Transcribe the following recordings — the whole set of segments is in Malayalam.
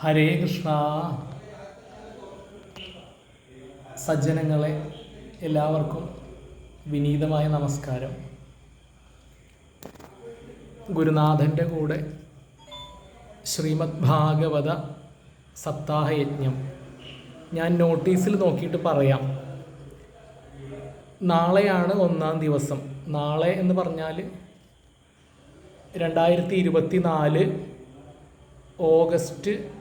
ഹരേ കൃഷ്ണ. സജ്ജനങ്ങളെ എല്ലാവർക്കും വിനീതമായ നമസ്കാരം. ഗുരുനാഥന്റെ കൂടെ ശ്രീമദ് ഭാഗവത സപ്താഹയജ്ഞം. ഞാൻ നോട്ടീസിൽ നോക്കിയിട്ട് പറയാം. നാളെയാണ് ഒന്നാം ദിവസം. നാളെ എന്ന് പറഞ്ഞാൽ രണ്ടായിരത്തി ഇരുപത്തി നാല് ഓഗസ്റ്റ്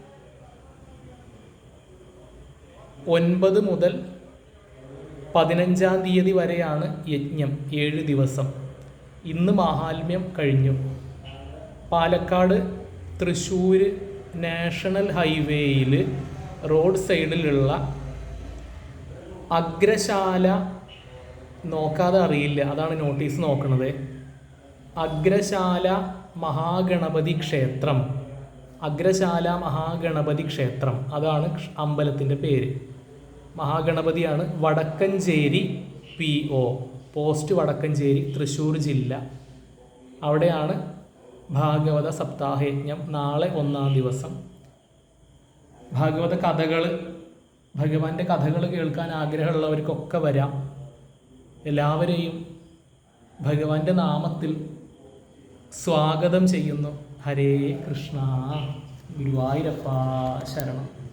ഒൻപത് മുതൽ പതിനഞ്ചാം തീയതി വരെയാണ് യജ്ഞം ഏഴ് ദിവസം. ഇന്ന് മാഹാത്മ്യം കഴിഞ്ഞു. പാലക്കാട് തൃശ്ശൂർ നാഷണൽ ഹൈവേയിൽ റോഡ് സൈഡിലുള്ള അഗ്രശാല നോക്കാതെ അറിയില്ല. അതാണ് നോട്ടീസ് നോക്കുന്നത് അഗ്രശാല മഹാഗണപതി ക്ഷേത്രം. അഗ്രശാല മഹാഗണപതി ക്ഷേത്രം. അതാണ് അമ്പലത്തിന്റെ പേര്. മഹാഗണപതിയാണ് Vadakkencherry P O. Post Vadakkencherry Thrissur ജില്ല. അവിടെയാണ് ഭാഗവത സപ്താഹയജ്ഞം നാളെ ഒന്നാം ദിവസം. ഭാഗവത കഥകൾ ഭഗവാന്റെ കഥകൾ കേൾക്കാൻ ആഗ്രഹമുള്ളവർക്കൊക്കെ വരാം. എല്ലാവരെയും ഭഗവാന്റെ നാമത്തിൽ സ്വാഗതം ചെയ്യുന്നു. ഹരേ കൃഷ്ണ. ഗുരുവായൂരപ്പ ശരണം.